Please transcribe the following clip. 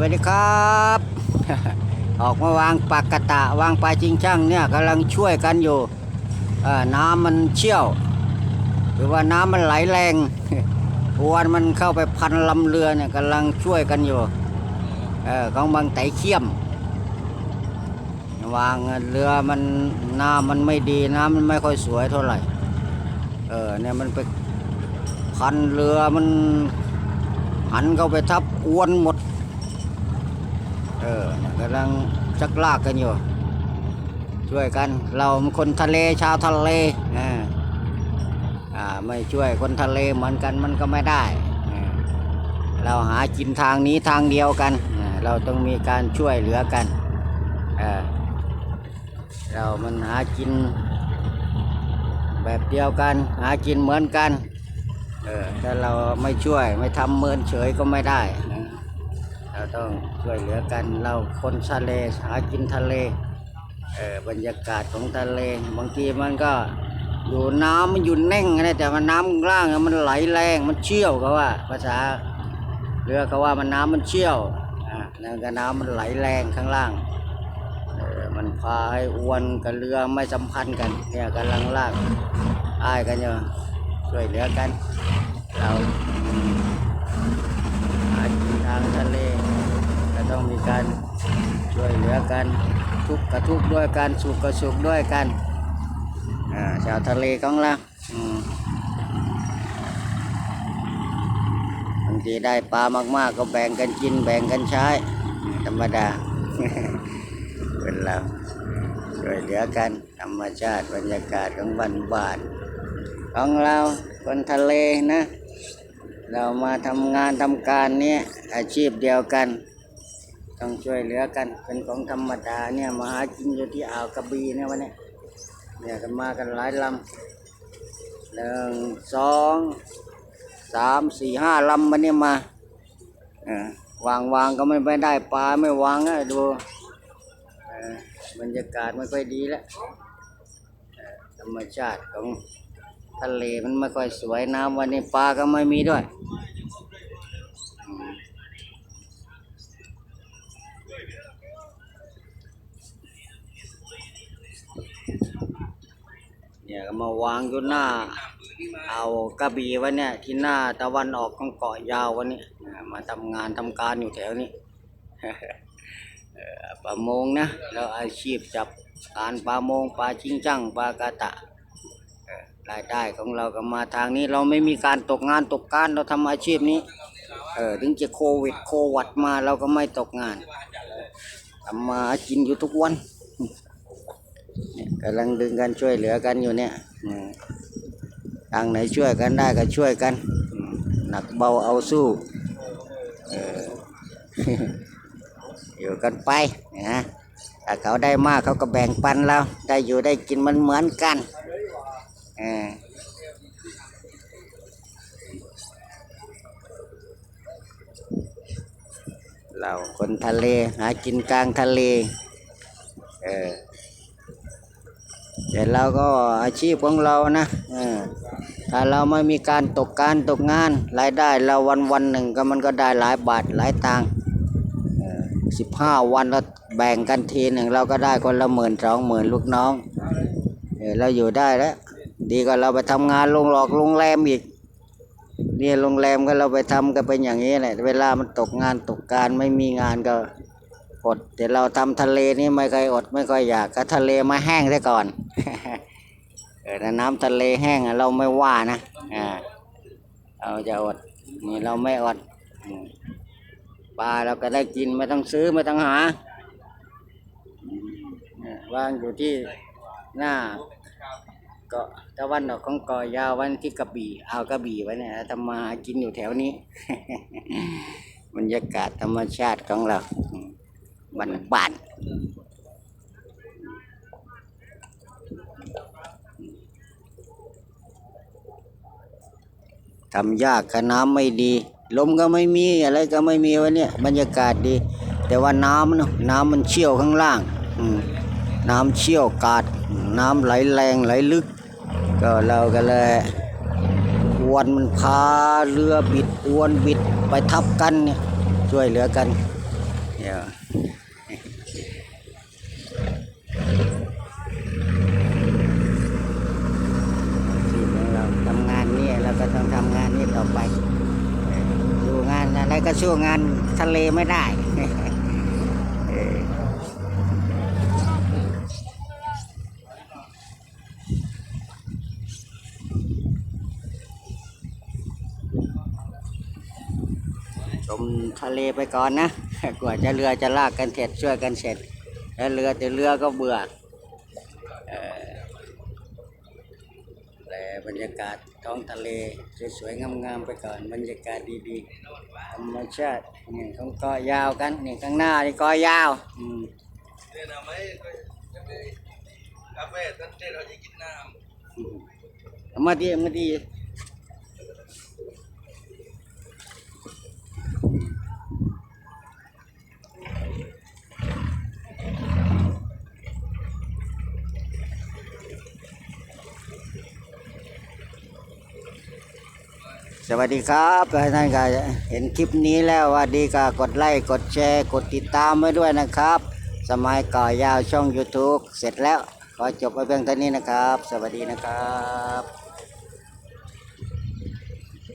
วัสดีครับ ออกมาวางปากกะตะวางปลาจิงช่างเนี่ยกำลังช่วยกันอยู่น้ำมันเชี่ยว หรือว่าน้ำมันไหลแรงอวนมันเข้าไปพันลำเรือเนี่ยกำลังช่วยกันอยู่เของบางไตเขี้ยม วางเรือมันน้ำมันไม่ดีน้ำมันไม่ค่อยสวยเท่าไหร่ เออเนี่ยมันไปพันเรือมันหันเข้าไปทับอวนหมด เออกำลังจักลากกันอยู่ ช่วยกัน เราคนทะเลชาวทะเลอ่าอ่าไม่ช่วยคนทะเลเหมือนกันมันก็ไม่ได้ เราหากินทางนี้ทางเดียวกัน เราต้องมีการช่วยเหลือกัน เรามันหากินแบบเดียวกัน หากินเหมือนกัน ถ้าเราไม่ช่วยไม่ทำเมินเฉยก็ไม่ได้ เราต้องช่วยเหลือกันเราคนทะเลหากินทะเลเออบรรยากาศของทะเลบางทีมันก็อยู่น้ำมันอยู่แน่งนะแต่มันน้ำข้างล่างมันไหลแรงมันเชี่ยวเขาว่า ภาษาเรือเขาว่ามันน้ำมันเชี่ยวอ่านั่นก็น้ำมันไหลแรงข้างล่างเออมันพาให้อวนกับเรือไม่สัมพันธ์กันเนี่ยกำลังลากอ้ายกันอยู่ช่วยเหลือกัน เราหากินทางทะเลก็ ต้องมีการช่วยเหลือกันทุกกับทุกด้วยกันสุขกับสุขด้วยกันชาวทะเลของเราบางทีได้ปลามากๆ ก็แบ่งกันกินแบ่งกันใช้ ธรรมดาเป็นเราช่วยเหลือกันธรรมชาติบรรยากาศของบ้านบ้านของเราคนทะเลนะ เรามาทำงานทำการเนี้ยอาชีพเดียวกัน ต้องช่วยเหลือกัน เป็นของธรรมดาเนี่ยมาหากินอยู่ที่อ่าวกระบี่เนี่ยวันนี้เนี่ยกันมากันหลายลำหนึ่งสองสามสี่ห้าลำวันนี้มาอวางวางก็ไม่ไปได้ปลาไม่วางอะดูบรรยากาศไม่ค่อยดีแล้วธรรมชาติของทะเลมันไม่ค่อยสวยน้ำวันนี้ปลาก็ไม่มีด้วยอืม เนี่ยก็มาวางอยู่หน้า เอากระบี่ไว้เนี่ย ที่หน้าตะวันออกของเกาะยาววันนี้อ่มาทำงานทำการอยู่แถวนี้ประมงนะเราอาชีพจับการปลามงปลาชิงจังปลากระตะรายได้ของเราก็มาทางนี้เราไม่มีการตกงานตกการเราทำอาชีพนี้ เออถึงจะโควิดโควัดมาเราก็ไม่ตกงาน ทำมากินอยู่ทุกวันกำลังดึงกันช่วยเหลือกันอยู่เนี่ยทางไหนช่วยกันได้ก็ช่วยกัน หนักเบาเอาสู้เอยู่กันไปนะถ้าเขาได้มากเขาก็แบ่งปันเราได้อยู่ได้กินมันเหมือนกันเออ เราคนทะเลหากินกลางทะเล เออแต่เราก็อาชีพของเรานะเออถ้าเราไม่มีการตกการตกงานรายได้เราวันวันหนึ่งก็มันก็ได้หลายบาทหลายตังค์สิบห้าวันเราแบ่งกันทีหนึ่งเราก็ได้คนละหมื่นสองหมื่นลูกน้องเออเราอยู่ได้แล้ว ดีกว่าเราไปทำงานโรงหลอกโรงแรมอีก เนี่ยโรงแรมก็เราไปทำกันเป็นอย่างนี้แหละเวลามันตกงานตกการไม่มีงานก็อดแต่เราทำทะเลนี่ไม่เคยอดไม่ค่อยอยากก็ทะเลมาแห้งซะก่อนเออถ้าน้ำทะเลแห้งเราไม่ว่านะอ่าเราจะอดนี่เราไม่อดปลาเราก็ได้กินไม่ต้องซื้อไม่ต้องหาวางอยู่ที่หน้า กาะตะวันออกของกาะยาววันที่กระบี่เอากระบี่ไว้เนี่ยทำมากินอยู่แถวนี้ บรรยากาศธรรมชาติของเราบ้านบ้านทำยากกับน้ำไม่ดี ลมก็ไม่มีอะไรก็ไม่มีวันนี้บรรยากาศดี แต่ว่าน้ำเนอะน้ำมันเชี่ยวข้างล่างน้ำเชี่ยวกาด น้ำไหลแรงไหลลึก ก็เราก็เลยอวนมันพาเรือบิดอวนบิดไปทับกันเนี่ยช่วยเหลือกันเดี๋ยวชีพของเราทำงานนี่เราก็ต้องทำงานนี้ต่อไปดูงานอะไรก็สู้งานทะเลไม่ได้ เออช มทะเลไปก่อนนะกว่าจะเรือจะลากกันเสร็จช่วยกันเสร็จ แล้วเรือแต่เรือก็เบื่อแต่บรรยากาศท้องทะเลสวยๆงามๆไปก่อนบรรยากาศดีๆธรรมชาตินี่ของกาะยาวกันนี่ข้างหน้านี่กาะยาวอืมเนี่ยนะไม่ก็จะไปกาแฟตั้งแต่เราจะกินน้เอามาดีมาดี สวัสดีครับท่านก็เห็นคลิปนี้แล้วว่าดีก็กดไลค์กดแชร์ กดติดตามไว้ด้วยนะครับ สมัยก่อยาวช่อง YouTube เสร็จแล้ว ขอจบไว้เพียงเท่านี้นะครับ สวัสดีนะครับ